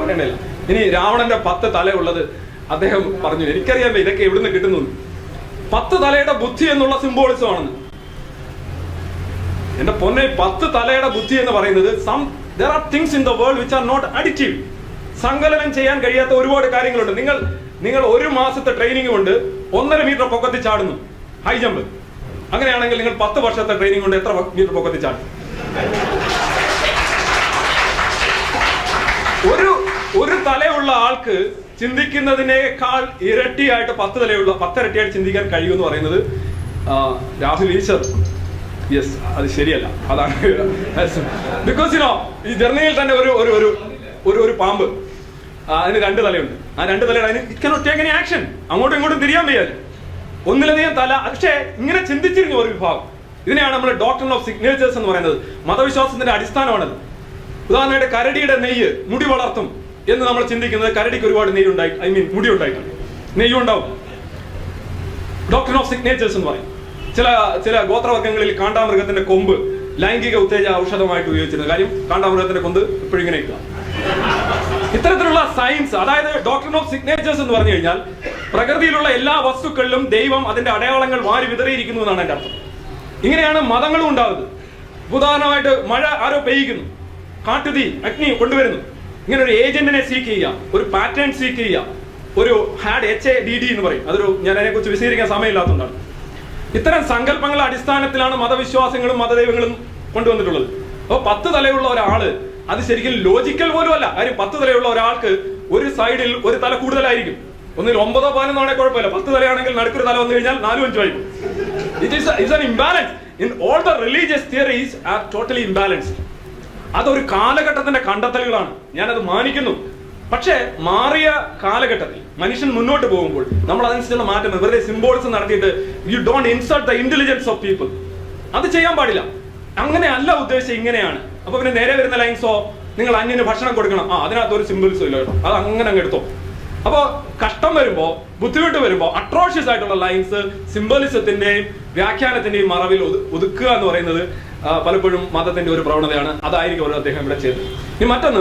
പറയണില്ല ഇനി രാവണന്റെ പത്ത് തലയുള്ളത് അദ്ദേഹം പറഞ്ഞു എനിക്കറിയാം ഇതൊക്കെ എവിടുന്ന് കിട്ടുന്നു. പത്ത് തലയുടെ ബുദ്ധി എന്നുള്ള സിംബോളിസം ആണെന്ന്. എന്റെ പൊന്നെ പത്ത് തലയുടെ ബുദ്ധി എന്ന് പറയുന്നത് some there are things in the world which are not addictive സങ്കലനം ചെയ്യാൻ കഴിയാത്ത ഒരുപാട് കാര്യങ്ങളുണ്ട്. നിങ്ങൾ നിങ്ങൾ ഒരു മാസത്തെ ട്രെയിനിങ് കൊണ്ട് ഒന്നര മീറ്റർ പൊക്കത്തിൽ ചാടുന്നു. ഹൈ ജമ്പ് അങ്ങനെയാണെങ്കിൽ നിങ്ങൾ പത്ത് വർഷത്തെ ട്രെയിനിങ് കൊണ്ട് എത്ര മീറ്റർ പൊക്കത്തിൽ ചാടും? ഒരു തലയുള്ള ആൾക്ക് ചിന്തിക്കുന്നതിനേക്കാൾ ഇരട്ടിയായിട്ട് പത്ത് തലയുള്ള പത്തിരട്ടിയായിട്ട് ചിന്തിക്കാൻ കഴിയുമെന്ന് പറയുന്നത് രാഹുൽ ഈശ്വർ. യെസ് അത് ശരിയല്ല. അതാണ്. ബിക്കോസ് യുനോ ഈ ജർണിയിൽ തന്നെ ഒരു ഒരു ഒരു ഒരു ഒരു പാമ്പ് അതിന് രണ്ട് തലയുണ്ട്. ആ രണ്ട് തലയുടെ അതിന് ഇറ്റ് കനോട്ട് ടേക്ക് ആക്ഷൻ അങ്ങോട്ടും ഇങ്ങോട്ടും തിരിയാൻ വയ്യാതെ ഒന്നിലധികം തല പക്ഷേ ഇങ്ങനെ ചിന്തിച്ചിരുന്നു ഒരു വിഭാഗം. ഇതിനെയാണ് നമ്മൾ ഡോക്ടർ ഓഫ് സിഗ്നേച്ചേഴ്സ് എന്ന് പറയുന്നത്. മതവിശ്വാസത്തിന്റെ അടിസ്ഥാനമാണത്. ഉദാഹരണമായിട്ട് കരടിയുടെ നെയ്യ് മുടി വളർത്തും. എന്ന് നമ്മൾ ചിന്തിക്കുന്നത് കരടിക്ക് ഒരുപാട് നെയ്യ് ഉണ്ടായി ഐ മീൻ മുടി ഉണ്ടായിട്ടുണ്ട് നെയ്യ് ഉണ്ടാവും ഡോക്ടർ ഓഫ് സിഗ്നേച്ചേഴ്സ് എന്ന് പറയും. ചില ചില ഗോത്രവർഗങ്ങളിൽ കാണ്ടാമൃഗത്തിന്റെ കൊമ്പ് ലൈംഗിക ഉത്തേജ ഔഷധമായിട്ട് ഉപയോഗിച്ചിരുന്നത് കാര്യം കാണ്ടാമൃഗത്തിന്റെ കൊമ്പ് ഇപ്പോഴും ഇങ്ങനെ ഇരിക്കുക. ഇത്തരത്തിലുള്ള സയൻസ് അതായത് ഡോക്ടർ ഓഫ് സിഗ്നേച്ചേഴ്സ് എന്ന് പറഞ്ഞു കഴിഞ്ഞാൽ പ്രകൃതിയിലുള്ള എല്ലാ വസ്തുക്കളിലും ദൈവം അതിന്റെ അടയാളങ്ങൾ വാരി വിതറിയിരിക്കുന്നു എന്നാണ് എന്റെ അർത്ഥം. ഇങ്ങനെയാണ് മതങ്ങളും ഉണ്ടാകുന്നത് ഉദാഹരണമായിട്ട് മഴ ആരോ പെയ്യുന്നു കാട്ടുതീ അഗ്നി കൊണ്ടുവരുന്നു. ഇങ്ങനെ ഒരു ഏജന്റിനെ സീക്ക് ചെയ്യുക ഒരു പാറ്റേൺ സീക്ക് ചെയ്യുക. ഒരു had H A D D എന്ന് പറയും. അതൊരു ഞാൻ അതിനെക്കുറിച്ച് വിശദീകരിക്കാൻ സമയമില്ലാത്തതുകൊണ്ടാണ്. ഇത്തരം സങ്കല്പങ്ങളുടെ അടിസ്ഥാനത്തിലാണ് മതവിശ്വാസങ്ങളും മതദൈവങ്ങളും കൊണ്ടുവന്നിട്ടുള്ളത്. അപ്പോൾ പത്ത് തലയുള്ള ഒരാൾ അത് ശരിക്കും ലോജിക്കൽ പോലും അല്ല കാര്യം പത്ത് തലയുള്ള ഒരാൾക്ക് ഒരു സൈഡിൽ ഒരു തല കൂടുതലായിരിക്കും. ഒന്നിൽ ഒമ്പതോ പതിനൊന്നോ ആണെങ്കിൽ കുഴപ്പമില്ല. പത്ത് തലയാണെങ്കിൽ നടുക്കൊരു തല വന്നു കഴിഞ്ഞാൽ നാലും അഞ്ചും ആയിരിക്കും. It is an imbalance in all the religious theories are totally imbalanced. അതൊരു കാലഘട്ടത്തിന്റെ കണ്ടെത്തലുകളാണ്. ഞാനത് മാനിക്കുന്നു. പക്ഷേ മാറിയ കാലഘട്ടത്തിൽ മനുഷ്യൻ മുന്നോട്ട് പോകുമ്പോൾ നമ്മൾ അതനുസരിച്ചുള്ള മാറ്റം വെറുതെ സിംബോൾസ് നടത്തിയിട്ട് you don't insult the intelligence of people അത് ചെയ്യാൻ പാടില്ല. അങ്ങനെ അല്ല ഉദ്ദേശിച്ചത് ഇങ്ങനെയാണ്. അപ്പൊ പിന്നെ നേരെ വരുന്ന ലൈൻസോ നിങ്ങൾ അന്യന് ഭക്ഷണം കൊടുക്കണം. ആ അതിനകത്ത് ഒരു സിമ്പിൾസും ഇല്ല കേട്ടോ. അത് അങ്ങനെ അങ്ങ് എടുത്തോ. അപ്പോ കഷ്ടം വരുമ്പോ ബുദ്ധിമുട്ട് വരുമ്പോ അട്രോഷ്യസ് ആയിട്ടുള്ള ലൈൻസ് സിംബലിസത്തിന്റെയും വ്യാഖ്യാനത്തിന്റെയും മറവിൽ ഒതുക്കുക എന്ന് പറയുന്നത് പലപ്പോഴും മതത്തിന്റെ ഒരു പ്രവണതയാണ്. അതായിരിക്കും അദ്ദേഹം ഇവിടെ ചെയ്തത്. ഇനി മറ്റൊന്ന്